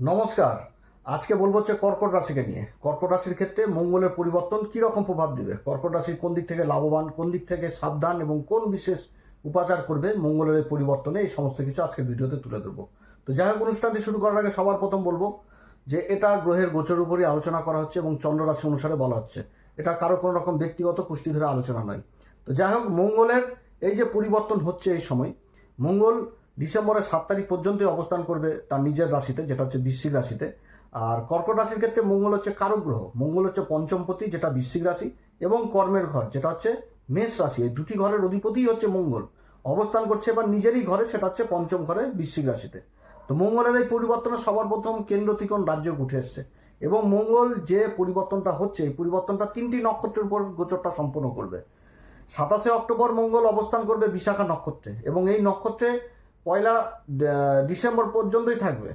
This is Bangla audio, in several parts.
নমস্কার। আজকে বলব হচ্ছে কর্কট রাশিকে নিয়ে। কর্কট রাশির ক্ষেত্রে মঙ্গলের পরিবর্তন কী রকম প্রভাব দেবে? কর্কট রাশির কোন দিক থেকে লাভবান, কোন দিক থেকে সাবধান এবং কোন বিশেষ উপাচার করবে মঙ্গলের পরিবর্তনে? এই সমস্ত কিছু আজকে ভিডিওতে তুলে ধরবো। তো যাই হোক, অনুষ্ঠানটি শুরু করার আগে সবার প্রথম বলব যে এটা গ্রহের গোচর উপরই আলোচনা করা হচ্ছে এবং চন্দ্র রাশি অনুসারে বলা হচ্ছে। এটা কারও কোনো রকম ব্যক্তিগত পুষ্টি ধরে আলোচনা নয়। তো যাই হোক, মঙ্গলের এই যে পরিবর্তন হচ্ছে এই সময়, মঙ্গল ডিসেম্বরের সাত তারিখ পর্যন্তই অবস্থান করবে তার নিজের রাশিতে, যেটা হচ্ছে বৃশ্চিক রাশিতে। আর কর্কট রাশির ক্ষেত্রে মঙ্গল হচ্ছে কারক গ্রহ। মঙ্গল হচ্ছে পঞ্চমপতি, যেটা বৃশ্চিক রাশি, এবং কর্মের ঘর, যেটা হচ্ছে মেষ রাশি। এই দুটি ঘরের অধিপতিই হচ্ছে মঙ্গল। অবস্থান করছে এবার নিজেরই ঘরে, সেটা হচ্ছে পঞ্চম ঘরে বৃশ্চিক রাশিতে। তো মঙ্গলের এই পরিবর্তনে সবার প্রথম কেন্দ্র ত্রিকোণ রাজ্য উঠে এসছে। এবং মঙ্গল যে পরিবর্তনটা হচ্ছে, এই পরিবর্তনটা তিনটি নক্ষত্রের উপর গোচরটা সম্পন্ন করবে। সাতাশে অক্টোবর মঙ্গল অবস্থান করবে বিশাখা নক্ষত্রে, এবং এই নক্ষত্রে পয়লা ডিসেম্বর পর্যন্তই থাকবে।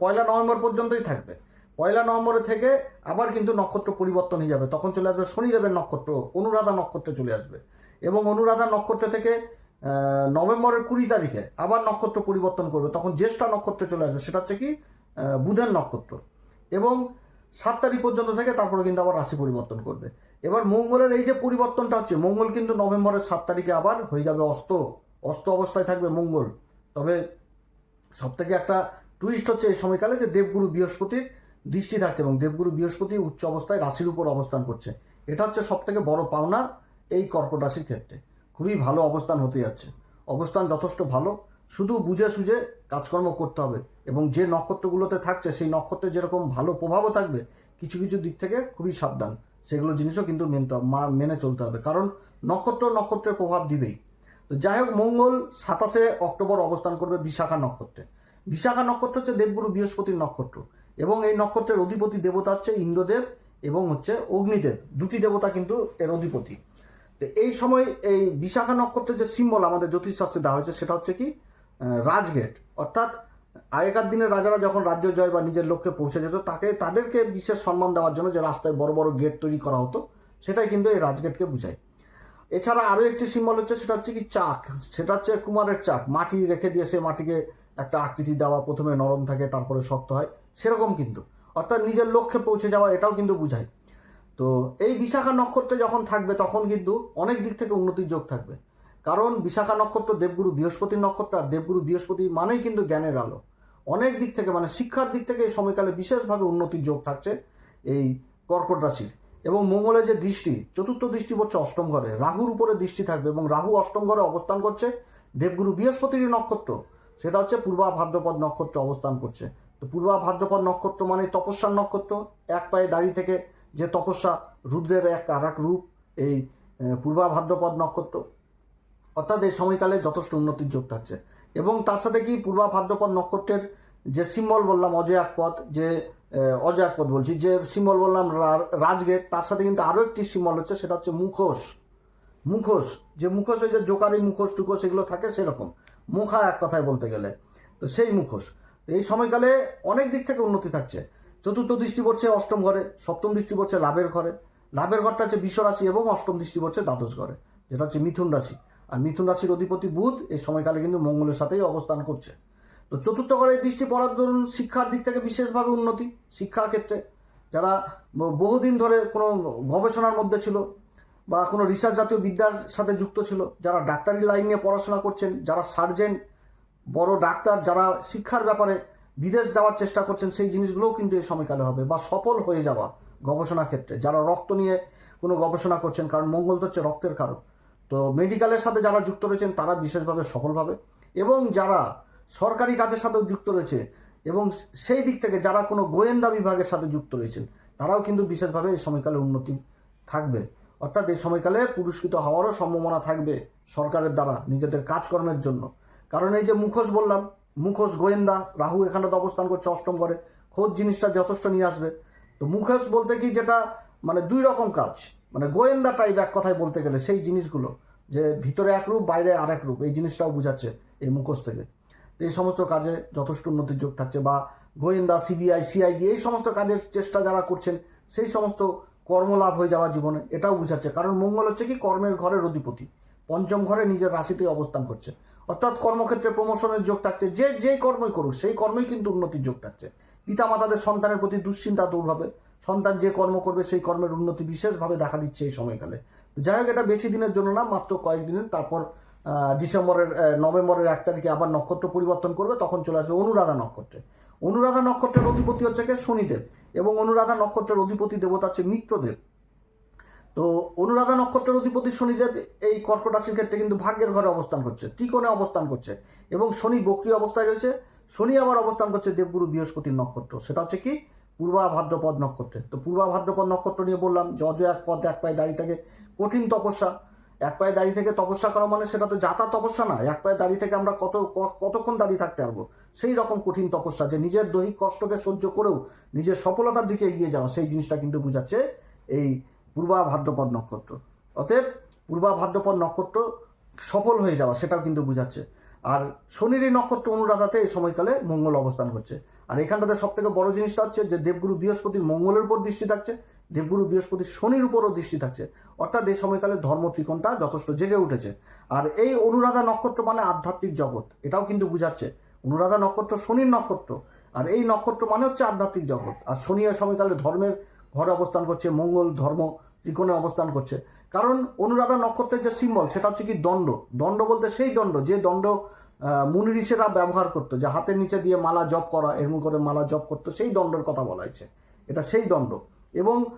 পয়লা নভেম্বর পর্যন্তই থাকবে। পয়লা নভেম্বরে থেকে আবার কিন্তু নক্ষত্র পরিবর্তন হয়ে যাবে। তখন চলে আসবে শনিদেবের নক্ষত্র, অনুরাধা নক্ষত্রে চলে আসবে। এবং অনুরাধা নক্ষত্র থেকে নভেম্বরের কুড়ি তারিখে আবার নক্ষত্র পরিবর্তন করবে। তখন জ্যেষ্ঠা নক্ষত্রে চলে আসবে। সেটা হচ্ছে কি? বুধের নক্ষত্র। এবং সাত তারিখ পর্যন্ত থেকে তারপরে কিন্তু আবার রাশি পরিবর্তন করবে। এবার মঙ্গলের এই যে পরিবর্তনটা হচ্ছে, মঙ্গল কিন্তু নভেম্বরের সাত তারিখে আবার হয়ে যাবে অস্ত। অস্ত অবস্থায় থাকবে মঙ্গল। তবে সব থেকে একটা টুইস্ট হচ্ছে এই সময়কালে যে দেবগুরু বৃহস্পতির দৃষ্টি থাকছে এবং দেবগুরু বৃহস্পতি উচ্চ অবস্থায় রাশির উপর অবস্থান করছে। এটা হচ্ছে সব থেকে বড় পাওনা এই কর্কট রাশির ক্ষেত্রে। খুবই ভালো অবস্থান হতে যাচ্ছে। অবস্থান যথেষ্ট ভালো। শুধু বুঝে সুঝে কাজকর্ম করতে হবে এবং যে নক্ষত্রগুলোতে থাকছে সেই নক্ষত্রে যেরকম ভালো প্রভাবও থাকবে, কিছু কিছু দিক থেকে খুবই সাবধান। সেগুলো জিনিসও কিন্তু মেনতে মেনে চলতে হবে। কারণ নক্ষত্র নক্ষত্রের প্রভাব দিবেই। তো যাই হোক, মঙ্গল সাতাশে অক্টোবর অবস্থান করবে বিশাখা নক্ষত্রে। বিশাখা নক্ষত্র হচ্ছে দেবগুরু বৃহস্পতির নক্ষত্র এবং এই নক্ষত্রের অধিপতি দেবতা হচ্ছে ইন্দ্রদেব এবং হচ্ছে অগ্নিদেব। দুটি দেবতা কিন্তু এর অধিপতি। তো এই সময় এই বিশাখা নক্ষত্রের যে সিম্বল আমাদের জ্যোতিষশাস্ত্রে দেওয়া হয়েছে সেটা হচ্ছে কি? রাজগেট। অর্থাৎ আগেকার দিনে রাজারা যখন রাজ্য জয় বা নিজের লক্ষ্যে পৌঁছে যেত, তাকে, তাদেরকে বিশেষ সম্মান দেওয়ার জন্য যে রাস্তায় বড় বড় গেট তৈরি করা হতো, সেটাই কিন্তু এই রাজগেটকে বোঝায়। এছাড়া আরও একটি সিম্বল হচ্ছে, সেটা হচ্ছে কি চাক? সেটা হচ্ছে কুমারের চাক। মাটি রেখে দিয়ে সে মাটিকে একটা আকৃতি দেওয়া, প্রথমে নরম থাকে, তারপরে শক্ত হয়। সেরকম কিন্তু। অর্থাৎ নিজের লক্ষ্যে পৌঁছে যাওয়া, এটাও কিন্তু বোঝায়। তো এই বিশাখা নক্ষত্রে যখন থাকবে, তখন কিন্তু অনেক দিক থেকে উন্নতির যোগ থাকবে। কারণ বিশাখা নক্ষত্র দেবগুরু বৃহস্পতির নক্ষত্র, আর দেবগুরু বৃহস্পতি মানেই কিন্তু জ্ঞানের আলো। অনেক দিক থেকে মানে শিক্ষার দিক থেকে এই সময়কালে বিশেষভাবে উন্নতির যোগ থাকছে এই কর্কট রাশির। এবং মঙ্গলের যে দৃষ্টি, চতুর্থ দৃষ্টি পড়ছে অষ্টম ঘরে। রাহুর উপরে দৃষ্টি থাকবে এবং রাহু অষ্টম ঘরে অবস্থান করছে দেবগুরু বৃহস্পতির নক্ষত্র। সেটা হচ্ছে পূর্বা ভাদ্রপদ নক্ষত্র অবস্থান করছে। তো পূর্বা ভাদ্রপদ নক্ষত্র মানে তপস্যার নক্ষত্র। এক পায়ে দাঁড়িয়ে থেকে যে তপস্যা, রুদ্রের এক আর এক রূপ, এই পূর্বা ভাদ্রপদ নক্ষত্র। অর্থাৎ এই সময়কালে যথেষ্ট উন্নতির যোগ থাকছে। এবং তার সাথে কি পূর্বা ভাদ্রপদ নক্ষত্রের যে সিম্বল বললাম, অজয় পদ, যে পদ বলছি, যে সিম্বল বললাম রাজগেট, তার সাথে কিন্তু আরও একটি সিম্বল হচ্ছে, সেটা হচ্ছে মুখোশ। মুখোশ, যে মুখোশ, ওই যে জোকারি মুখোশ টুকোশ এগুলো থাকে সেরকম। মুখা এক কথায় বলতে গেলে। তো সেই মুখোশ। এই সময়কালে অনেক দিক থেকে উন্নতি থাকছে। চতুর্থ দৃষ্টি পড়ছে অষ্টম ঘরে, সপ্তম দৃষ্টি পড়ছে লাভের ঘরে। লাভের ঘরটা হচ্ছে বিশ্ব রাশি এবং অষ্টম দৃষ্টি পড়ছে দ্বাদশ ঘরে, যেটা হচ্ছে মিথুন রাশি। আর মিথুন রাশির অধিপতি বুধ এই সময়কালে কিন্তু মঙ্গলের সাথেই অবস্থান করছে। তো চতুর্থ ঘরে দৃষ্টি পড়ার ধরুন শিক্ষার দিক থেকে বিশেষভাবে উন্নতি শিক্ষা ক্ষেত্রে। যারা বহুদিন ধরে কোনো গবেষণার মধ্যে ছিল বা কোনো রিসার্চ জাতীয় বিদ্যার সাথে যুক্ত ছিল, যারা ডাক্তারি লাইন নিয়ে পড়াশোনা করছেন, যারা সার্জেন বড় ডাক্তার, যারা শিক্ষার ব্যাপারে বিদেশ যাওয়ার চেষ্টা করছেন, সেই জিনিসগুলোও কিন্তু এই সময়কালে হবে বা সফল হয়ে যাওয়া গবেষণা ক্ষেত্রে। যারা রক্ত নিয়ে কোনো গবেষণা করছেন, কারণ মঙ্গল তো হচ্ছে রক্তের কারক। তো মেডিকেলের সাথে যারা যুক্ত রয়েছেন, তারা বিশেষভাবে সফল হবে এবং যারা সরকারি কাজের সাথেও যুক্ত রয়েছে এবং সেই দিক থেকে যারা কোনো গোয়েন্দা বিভাগের সাথে যুক্ত রয়েছেন, তারাও কিন্তু বিশেষভাবে এই সময়কালে উন্নতি থাকবে। অর্থাৎ এই সময়কালে পুরস্কৃত হওয়ারও সম্ভাবনা থাকবে সরকারের দ্বারা নিজেদের কাজকর্মের জন্য। কারণ এই যে মুখোশ বললাম, মুখোশ গোয়েন্দা, রাহু এখানটাতে অবস্থান করছে অষ্টম করে খোঁজ জিনিসটা যথেষ্ট নিয়ে আসবে। তো মুখোশ বলতে কি যেটা মানে দুই রকম কাজ মানে গোয়েন্দা টাইপ এক কথায় বলতে গেলে সেই জিনিসগুলো, যে ভিতরে এক রূপ, বাইরে আর এক রূপ, এই জিনিসটাও বোঝাচ্ছে এই মুখোশ থেকে। এই সমস্ত কাজে যথেষ্ট উন্নতির যোগ থাকছে বা গোয়েন্দা, সিবিআই, সিআইডি এই সমস্ত কাজের চেষ্টা যারা করছেন, সেই সমস্ত কর্মলাভ হয়ে যাওয়া জীবনে এটাও বোঝাচ্ছে। কারণ মঙ্গল হচ্ছে কি? কর্মের ঘরের অধিপতি। পঞ্চম ঘরে নিজের রাশিতে অবস্থান করছে। অর্থাৎ কর্মক্ষেত্রে প্রমোশনের যোগ থাকছে। যে যেই কর্মই করুক, সেই কর্মই কিন্তু উন্নতির যোগ থাকছে। পিতামাতাদের সন্তানের প্রতি দুশ্চিন্তা দূর হবে। সন্তান যে কর্ম করবে, সেই কর্মের উন্নতি বিশেষভাবে দেখা দিচ্ছে এই সময়কালে। যাই হোক, এটা বেশি দিনের জন্য না, মাত্র কয়েকদিনের। তারপর ডিসেম্বরের নভেম্বরের এক তারিখে আবার নক্ষত্র পরিবর্তন করবে, তখন চলে আসবে অনুরাধা নক্ষত্রে। অনুরাধা নক্ষত্রের অধিপতি হচ্ছে কে? শনিদেব। এবং অনুরাধা নক্ষত্রের অধিপতি দেবতা হচ্ছে মিত্রদেব। তো অনুরাধা নক্ষত্রের অধিপতি শনিদেব এই কর্কট রাশির ক্ষেত্রে কিন্তু ভাগ্যের ঘরে অবস্থান করছে, ত্রিকোণে অবস্থান করছে। এবং শনি বক্রী অবস্থায় রয়েছে। শনি আবার অবস্থান করছে দেবগুরু বৃহস্পতির নক্ষত্র। সেটা হচ্ছে কি? পূর্বা ভাদ্রপদ নক্ষত্রে। তো পূর্বা ভাদ্রপদ নক্ষত্র নিয়ে বললাম যে অজ এক পদ এক পায়ে দাঁড়িয়ে থাকে। কঠিন তপস্যা। এক পায়ে দাঁড়িয়ে থেকে তপস্যা করা মানে সেটা তো যাতা তপস্যা না। এক পায়ে দাঁড়িয়ে থেকে আমরা কত কতক্ষণ দাঁড়িয়ে থাকতে পারব? সেই রকম কঠিন তপস্যা যে নিজের দৈহিক কষ্টকে সহ্য করেও নিজের সফলতার দিকে এগিয়ে যাওয়া, সেই জিনিসটা কিন্তু বোঝাচ্ছে এই পূর্বা ভাদ্রপদ নক্ষত্র। অতএব পূর্বা ভাদ্রপদ নক্ষত্র সফল হয়ে যাওয়া, সেটাও কিন্তু বোঝাচ্ছে। আর শনির এই নক্ষত্র অনুরাধাতে এই সময়কালে মঙ্গল অবস্থান করছে। আর এখানটাতে সব থেকে বড় জিনিসটা হচ্ছে যে দেবগুরু বৃহস্পতির মঙ্গলের উপর দৃষ্টি থাকছে। দেবগুরু বৃহস্পতি শনির উপরও দৃষ্টি থাকছে। অর্থাৎ এই সময়কালে ধর্ম ত্রিকোণটা যথেষ্ট জেগে উঠেছে। আর এই অনুরাধা নক্ষত্র মানে আধ্যাত্মিক জগৎ, এটাও কিন্তু বুঝাচ্ছে। অনুরাধা নক্ষত্র, শনির নক্ষত্র। আর এই নক্ষত্র মানে হচ্ছে আধ্যাত্মিক জগৎ। আর শনি এই সময়কালে ধর্মের ঘরে অবস্থান করছে, মঙ্গল, ধর্ম ত্রিকোণে অবস্থান করছে। কারণ অনুরাধা নক্ষত্রের যে সিম্বল সেটা হচ্ছে কি দণ্ড। দণ্ড বলতে সেই দণ্ড, যে দণ্ড মুনি ঋষিরা ব্যবহার করতো। যে হাতের নিচে দিয়ে মালা জপ করা, এরকম করে মালা জপ করতো, সেই দণ্ডের কথা বলা হয়েছে। এটা সেই দণ্ড। এবং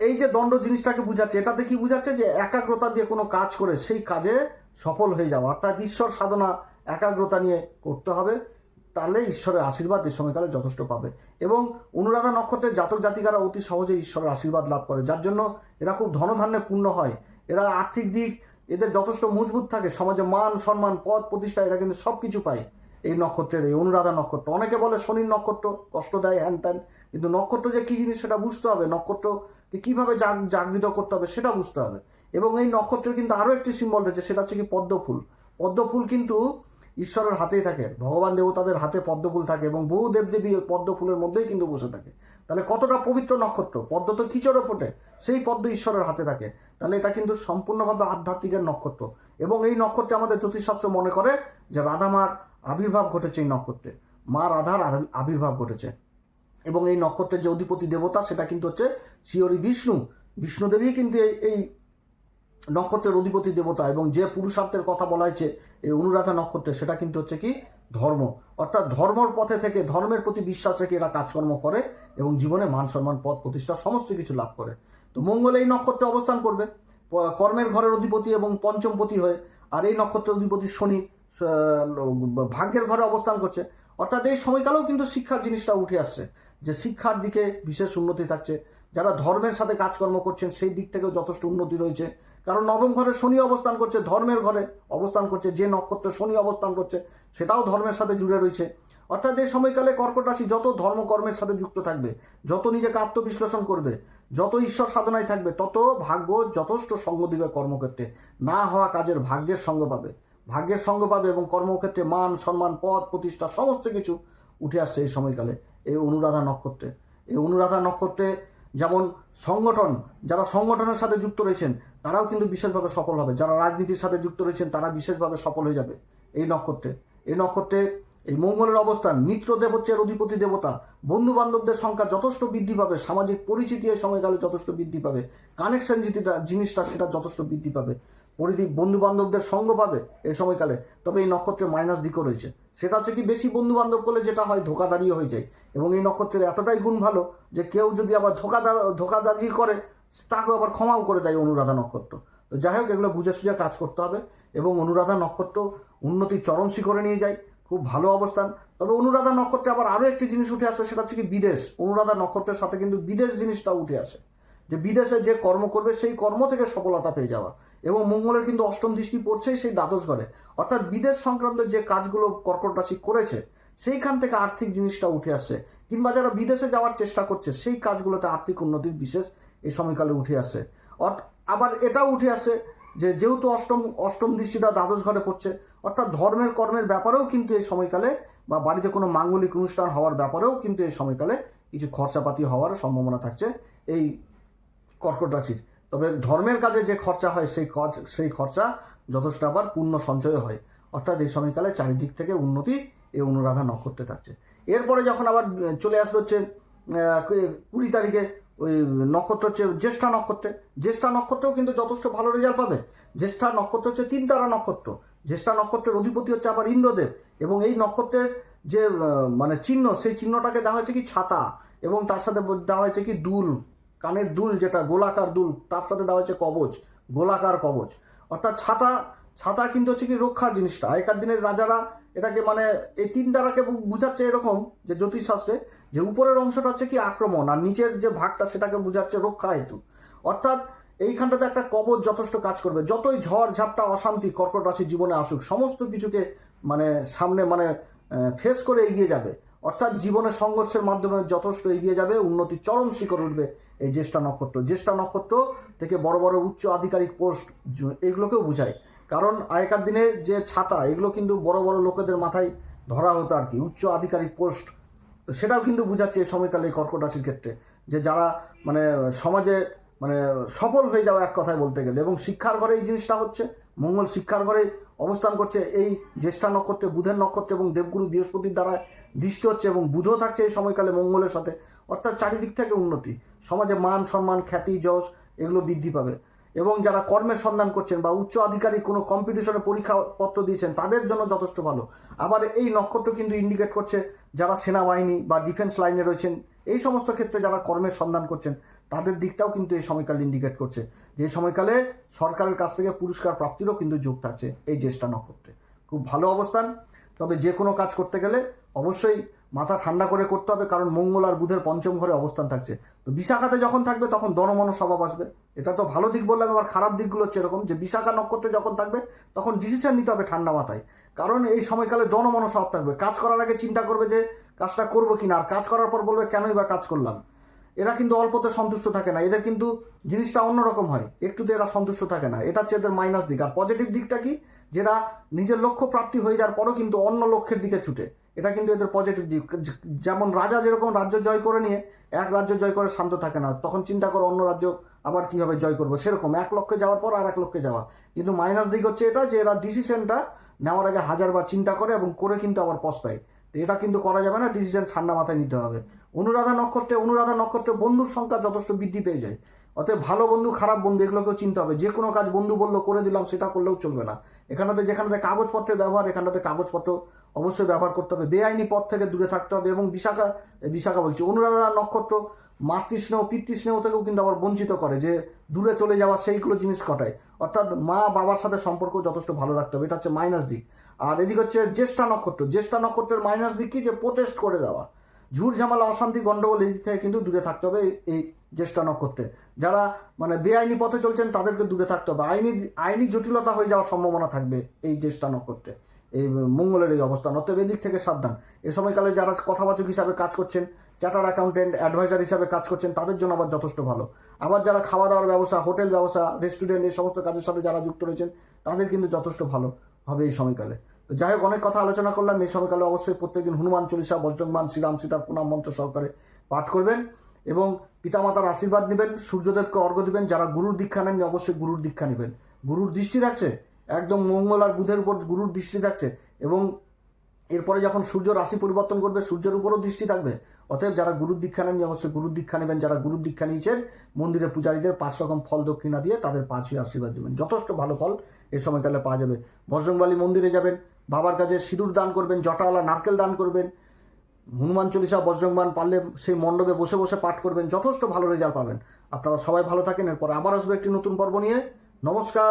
এই যে দণ্ড জিনিসটাকে বুঝাচ্ছে, এটাতে কি বুঝাচ্ছে যে একাগ্রতা দিয়ে কোনো কাজ করে সেই কাজে সফল হয়ে যাওয়া। অর্থাৎ ঈশ্বর সাধনা, একাগ্রতা নিয়ে করতে হবে, তাহলে ঈশ্বরের আশীর্বাদ এই সময়কালে যথেষ্ট পাবে। এবং অনুরাধা নক্ষত্রের জাতক জাতিকারা অতি সহজে ঈশ্বরের আশীর্বাদ লাভ করে, যার জন্য এরা খুব ধনধান্যে পূর্ণ হয়। এরা আর্থিক দিক, এদের যথেষ্ট মজবুত থাকে, সমাজে মান, সম্মান, পদ প্রতিষ্ঠা, এরা কিন্তু সব কিছু পায়। এই নক্ষত্রের, এই অনুরাধা নক্ষত্র। অনেকে বলে শনির নক্ষত্র, কষ্ট দেয়, হ্যান ত্যান। কিন্তু নক্ষত্র যে কী জিনিস সেটা বুঝতে হবে। নক্ষত্রকে কীভাবে জাগ, জাগৃত করতে হবে সেটা বুঝতে হবে। এবং এই নক্ষত্রের কিন্তু আরও একটি সিম্বল রয়েছে, সেটা হচ্ছে কি পদ্মফুল। পদ্মফুল কিন্তু ঈশ্বরের হাতেই থাকে। ভগবান দেবতাদের হাতে পদ্মফুল থাকে এবং বহু দেবদেবী পদ্মফুলের মধ্যেই কিন্তু বসে থাকে। তাহলে কতটা পবিত্র নক্ষত্র? পদ্ম তো কিচড়ে ফোটে, সেই পদ্ম ঈশ্বরের হাতে থাকে। তাহলে এটা কিন্তু সম্পূর্ণভাবে আধ্যাত্মিকের নক্ষত্র। এবং এই নক্ষত্রে আমাদের জ্যোতিষশাস্ত্র মনে করে যে রাধামার আবির্ভাব ঘটেছে এই নক্ষত্রে। মা রাধার আবির্ভাব ঘটেছে। এবং এই নক্ষত্রের যে অধিপতি দেবতা, সেটা কিন্তু হচ্ছে শিওরি বিষ্ণু। বিষ্ণুদেবী কিন্তু এই নক্ষত্রের অধিপতি দেবতা এবং যে পুরুষার্থের কথা বলা হয়েছে এই অনুরাধা নক্ষত্রে, সেটা কিন্তু হচ্ছে কি? ধর্ম। অর্থাৎ ধর্মর পথে থেকে ধর্মের প্রতি বিশ্বাস রেখে এরা কাজকর্ম করে এবং জীবনে মান সম্মান পদ প্রতিষ্ঠা সমস্ত কিছু লাভ করে। তো মঙ্গল এই নক্ষত্রে অবস্থান করবে। কর্মের ঘরের অধিপতি এবং পঞ্চমপতি হয়ে, আর এই নক্ষত্রের অধিপতি শনি। ভাগ্যের ঘরে অবস্থান করছে। অর্থাৎ এই সময়কালেও কিন্তু শিক্ষার জিনিসটা উঠে আসছে, যে শিক্ষার দিকে বিশেষ উন্নতি থাকছে। যারা ধর্মের সাথে কাজকর্ম করছেন, সেই দিক থেকেও যথেষ্ট উন্নতি রয়েছে। কারণ নবম ঘরে শনি অবস্থান করছে, ধর্মের ঘরে অবস্থান করছে, যে নক্ষত্রে শনি অবস্থান করছে, সেটাও ধর্মের সাথে জুড়ে রয়েছে। অর্থাৎ এই সময়কালে কর্কট রাশি যত ধর্মকর্মের সাথে যুক্ত থাকবে, যত নিজেকে আত্মবিশ্লেষণ করবে, যত ঈশ্বর সাধনায় থাকবে, তত ভাগ্য যথেষ্ট সঙ্গ দিবে কর্মক্ষেত্রে। না হওয়া কাজের ভাগ্যের সঙ্গ পাবে। ভাগ্যের সঙ্গ পাবে এবং কর্মক্ষেত্রে মান, সম্মান, পদ, প্রতিষ্ঠা, সমস্ত কিছু উঠে আসছে এই সময়কালে। এই অনুরাধা নক্ষত্রে। এই অনুরাধা নক্ষত্রে যেমন সংগঠন, যারা সংগঠনের সাথে যুক্ত রয়েছেন, তারাও কিন্তু বিশেষভাবে সফল হবে। যারা রাজনীতির সাথে যুক্ত রয়েছেন, তারা বিশেষভাবে সফল হয়ে যাবে এই নক্ষত্রে। এই নক্ষত্রে এই মঙ্গলের অবস্থান মিত্রদেব হচ্ছে অধিপতি দেবতা বন্ধু বান্ধবদের সংখ্যা যথেষ্ট বৃদ্ধি পাবে, সামাজিক পরিচিতি এই সময়কালে যথেষ্ট বৃদ্ধি পাবে কানেকশন যেটা জিনিসটা সেটা যথেষ্ট বৃদ্ধি পাবে। পরিধি বন্ধু বান্ধবদের সঙ্গ পাবে এই সময়কালে। তবে এই নক্ষত্রে মাইনাস দিকও রয়েছে। সেটা হচ্ছে কি, বেশি বন্ধু বান্ধব করলে যেটা হয় ধোকাদারিও হয়ে যায়। এবং এই নক্ষত্রের এতটাই গুণ ভালো যে কেউ যদি আবার ধোকাদার ধোকাদারি করে, তাকেও আবার ক্ষমাও করে দেয় অনুরাধা নক্ষত্র। তো যাই হোক, এগুলো বুঝে সুঝে কাজ করতে হবে এবং অনুরাধা নক্ষত্র উন্নতির চরম শিখরে নিয়ে যায়, খুব ভালো অবস্থান। তবে অনুরাধা নক্ষত্রে আবার আরও একটি জিনিস উঠে আসে, সেটা হচ্ছে কি বিদেশ। অনুরাধা নক্ষত্রের সাথে কিন্তু বিদেশ জিনিসটা উঠে আসে। যে বিদেশে যে কর্ম করবে, সেই কর্ম থেকে সফলতা পেয়ে যাওয়া। এবং মঙ্গলের কিন্তু অষ্টম দৃষ্টি পড়ছেই সেই দ্বাদশ ঘরে। অর্থাৎ বিদেশ সংক্রান্ত যে কাজগুলো কর্কট রাশি করেছে, সেইখান থেকে আর্থিক জিনিসটা উঠে আসছে। কিংবা যারা বিদেশে যাওয়ার চেষ্টা করছে, সেই কাজগুলোতে আর্থিক উন্নতির বিশেষ এই সময়কালে উঠে আসছে। অর্থ- আবার এটাও উঠে আসছে যে যেহেতু অষ্টম অষ্টম দৃষ্টিটা দ্বাদশ ঘরে পড়ছে, অর্থাৎ ধর্মের কর্মের ব্যাপারেও কিন্তু এই সময়কালে বা বাড়িতে কোনো মাঙ্গলিক অনুষ্ঠান হওয়ার ব্যাপারেও কিন্তু এই সময়কালে কিছু খরচাপাতি হওয়ার সম্ভাবনা থাকছে। এই কর্কট রাশির। তবে ধর্মের কাজে যে খরচা হয়, সেই কাজ, সেই খরচা যথেষ্ট আবার পূর্ণ সঞ্চয় হয়। অর্থাৎ এই সময়কালে চারিদিক থেকে উন্নতি এই অনুরাধা নক্ষত্রে থাকছে। এরপরে যখন আবার চলে আসবে হচ্ছে কুড়ি তারিখে ওই নক্ষত্র হচ্ছে জ্যেষ্ঠা নক্ষত্রে। জ্যেষ্ঠা নক্ষত্রেও কিন্তু যথেষ্ট ভালো রেজাল্ট পাবে। জ্যেষ্ঠা নক্ষত্র হচ্ছে তিন তারা নক্ষত্র। জ্যেষ্ঠা নক্ষত্রের অধিপতি হচ্ছে আবার ইন্দ্রদেব এবং এই নক্ষত্রের যে মানে চিহ্ন, সেই চিহ্নটাকে দেওয়া হয়েছে কি ছাতা এবং তার সাথে দেওয়া হয়েছে কি দুল। কানের দুল যেটা, গোলাকার দুল, তার সাথে দেওয়া হয়েছে কবচ গোলাকার কবচ অর্থাৎ ছাতা ছাতা কিন্তু হচ্ছে কি রক্ষার জিনিসটা। আগেকার দিনের রাজারা এটাকে মানে এই তিন দ্বারাকে বুঝাচ্ছে এরকম যে জ্যোতিষশাস্ত্রে যে উপরের অংশটা হচ্ছে কি আক্রমণ, আর নিচের যে ভাগটা সেটাকে বুঝাচ্ছে রক্ষা হেতু। অর্থাৎ এইখানটাতে একটা কবচ যথেষ্ট কাজ করবে। যতই ঝড়, ঝাপটা, অশান্তি, কর্কট রাশির জীবনে আসুক, সমস্ত কিছুকে মানে সামনে মানে ফেস করে এগিয়ে যাবে। অর্থাৎ জীবনের সংঘর্ষের মাধ্যমে যথেষ্ট এগিয়ে যাবে উন্নতির চরম শিখর উঠবে এই জ্যেষ্ঠা নক্ষত্র। জ্যেষ্ঠা নক্ষত্র থেকে বড় বড় উচ্চ আধিকারিক পোস্ট এগুলোকেও বোঝায়। কারণ আগেকার দিনে যে ছাতা, এগুলো কিন্তু বড় বড় লোকেদের মাথায় ধরা হতো আর কি। উচ্চ আধিকারিক পোস্ট, সেটাও কিন্তু বোঝাচ্ছে এই সময়কালে এই কর্কট রাশির ক্ষেত্রে। যে যারা মানে সমাজে মানে সফল হয়ে যাওয়া এক কথায় বলতে গেলে। এবং শিক্ষার ঘরে এই জিনিসটা হচ্ছে মঙ্গল শিক্ষার ঘরে অবস্থান করছে। এই জ্যেষ্ঠা নক্ষত্রে, বুধের নক্ষত্র এবং দেবগুরু বৃহস্পতির দ্বারা দৃষ্ট হচ্ছে এবং বুধও থাকছে এই সময়কালে মঙ্গলের সাথে। অর্থাৎ চারিদিক থেকে উন্নতি। সমাজে মান, সম্মান, খ্যাতি, যশ, এগুলো বৃদ্ধি পাবে। এবং যারা কর্মের সন্ধান করছেন বা উচ্চ আধিকারিক কোনো কম্পিটিশনে পরীক্ষাপত্র দিয়েছেন, তাদের জন্য যথেষ্ট ভালো। আবার এই নক্ষত্র কিন্তু ইন্ডিকেট করছে যারা সেনাবাহিনী বা ডিফেন্স লাইনে রয়েছেন, এই সমস্ত ক্ষেত্রে যারা কর্মের সন্ধান করছেন, তাদের দিকটাও কিন্তু এই সময়কাল ইন্ডিকেট করছে। যে সময়কালে সরকারের কাছ থেকে পুরস্কার প্রাপ্তিরও কিন্তু যোগ থাকছে এই জ্যেষ্ঠা নক্ষত্রে। খুব ভালো অবস্থান, তবে যে কোনো কাজ করতে গেলে অবশ্যই মাথা ঠান্ডা করে করতে হবে, কারণ মঙ্গল আর বুধের পঞ্চম ঘরে অবস্থান থাকছে। তো বিশাখাতে যখন থাকবে, তখন দনমন স্বভাব আসবে। এটা তো ভালো দিক বললাম আবার খারাপ দিকগুলো হচ্ছে এরকম যে বিশাখা নক্ষত্রে যখন থাকবে, তখন ডিসিশন নিতে হবে ঠান্ডা মাথায়। কারণ এই সময়কালে দনমন স্বভাব থাকবে। কাজ করার আগে চিন্তা করবে যে কাজটা করব কিনা, আর কাজ করার পর বলবে কেনই বা কাজ করলাম। এরা কিন্তু অল্পতে সন্তুষ্ট থাকে না। এদের কিন্তু জিনিসটা অন্যরকম হয়। একটুতে এরা সন্তুষ্ট থাকে না। এটা হচ্ছে এদের মাইনাস দিক। আর পজিটিভ দিকটা কি? যেটা নিজের লক্ষ্য প্রাপ্তি হয়ে যাওয়ার পরও কিন্তু অন্য লক্ষ্যের দিকে ছুটে। এটা কিন্তু এদের পজিটিভ দিক। যেমন রাজা যেরকম রাজ্য জয় করে নিয়ে এক রাজ্য জয় করে শান্ত থাকে না, তখন চিন্তা করো অন্য রাজ্য আবার কীভাবে জয় করব। সেরকম এক লক্ষ্যে যাওয়ার পর আর এক লক্ষ্যে যাওয়া। কিন্তু মাইনাস দিক হচ্ছে এটা যে, এরা ডিসিশনটা নেওয়ার আগে হাজারবার চিন্তা করে এবং করে কিন্তু আবার পস্তায়। এটা কিন্তু করা যাবে না ডিসিশন ঠান্ডা মাথায় নিতে হবে। অনুরাধা নক্ষত্রে অনুরাধা নক্ষত্রে বন্ধুর সংখ্যা যথেষ্ট বৃদ্ধি পেয়ে যায়। অতএব ভালো বন্ধু, খারাপ বন্ধু এগুলোকেও চিনতে হবে। যে কোনো কাজ বন্ধু বলল, করে দিলাম, সেটা করলেও চলবে না। এখানটাতে যেখানটাতে কাগজপত্রের ব্যবহার, এখানটাতে কাগজপত্র অবশ্যই ব্যবহার করতে হবে। বেআইনি পথ থেকে দূরে থাকতে হবে এবং বিশাখা বিশাখা বলছি, অনুরাধা নক্ষত্র মাতৃস্নেহ, পিতৃস্নেহ থেকেও কিন্তু আবার বঞ্চিত করে যে দূরে চলে যাওয়া সেইগুলো জিনিস ঘটায়। অর্থাৎ মা বাবার সাথে সম্পর্ক যথেষ্ট ভালো রাখতে হবে, এটা হচ্ছে মাইনাস দিক। আর এদিক হচ্ছে জ্যেষ্ঠা নক্ষত্র, জ্যেষ্ঠা নক্ষত্রের মাইনাস দিক কি? যে প্রোটেস্ট করে দেওয়া। ঝুট ঝামেলা, অশান্তি গণ্ডগোল এই থেকে কিন্তু দূরে থাকতে হবে এই জ্যেষ্ঠা নক্ষত্রে। যারা মানে বেআইনি পথে চলছেন তাদেরকে দূরে থাকতে হবে। আইনি আইনি জটিলতা হয়ে যাওয়ার সম্ভাবনা থাকবে এই জ্যেষ্ঠা নক্ষত্রে। এই মঙ্গলের এই অবস্থান। অতএব এদিক থেকে সাবধান। এ সময়কালে যারা কথাবাচক হিসাবে কাজ করছেন চার্টার অ্যাকাউন্টেন্ট, অ্যাডভাইজার হিসাবে কাজ করছেন, তাদের জন্য আবার যথেষ্ট ভালো। আবার যারা খাওয়া দাওয়ার ব্যবসা, হোটেল ব্যবসা, রেস্টুরেন্ট, এই সমস্ত কাজের সাথে যারা যুক্ত রয়েছেন, তাদের কিন্তু যথেষ্ট ভালো হবে এই সময়কালে। তো যাই হোক, অনেক কথা আলোচনা করলাম। এই সময়কালে অবশ্যই প্রত্যেকদিন হনুমান চল্লিশা বজ্রংবান শ্রীরাম সীতার প্রণাম মন্ত্র সহকারে পাঠ করবেন এবং পিতামাতার আশীর্বাদ নেবেন, সূর্যদেবকে অর্ঘ্য দিবেন, যারা গুরুর দীক্ষা নেননি অবশ্যই গুরুর দীক্ষা নেবেন। গুরুর দৃষ্টি থাকছে? একদম মঙ্গল আর বুধের উপর গুরুর দৃষ্টি থাকছে এবং এরপরে যখন সূর্য রাশি পরিবর্তন করবে, সূর্যের উপরও দৃষ্টি থাকবে। অতএব যারা গুরুর দীক্ষা নেননি অবশ্যই গুরুর দীক্ষা নেবেন, যারা গুরুর দীক্ষা নিয়েছেন, মন্দিরে পূজারীদের পাঁচ রকম ফল দক্ষিণা দিয়ে তাদের পাঁচই আশীর্বাদ দেবেন। যথেষ্ট ভালো ফল এই সময়কালে পাওয়া যাবে। বজরংবালী মন্দিরে যাবেন, বাবার কাছে সিঁদুর দান করবেন, জটাওয়ালা নারকেল দান করবেন, হনুমান চল্লিশা বজ্রংবান পারলে সেই মণ্ডপে বসে বসে পাঠ করবেন, যথেষ্ট ভালো রেজাল্ট পাবেন। আপনারা সবাই ভালো থাকেন, এরপর আবার আসবে একটি নতুন পর্ব নিয়ে। নমস্কার।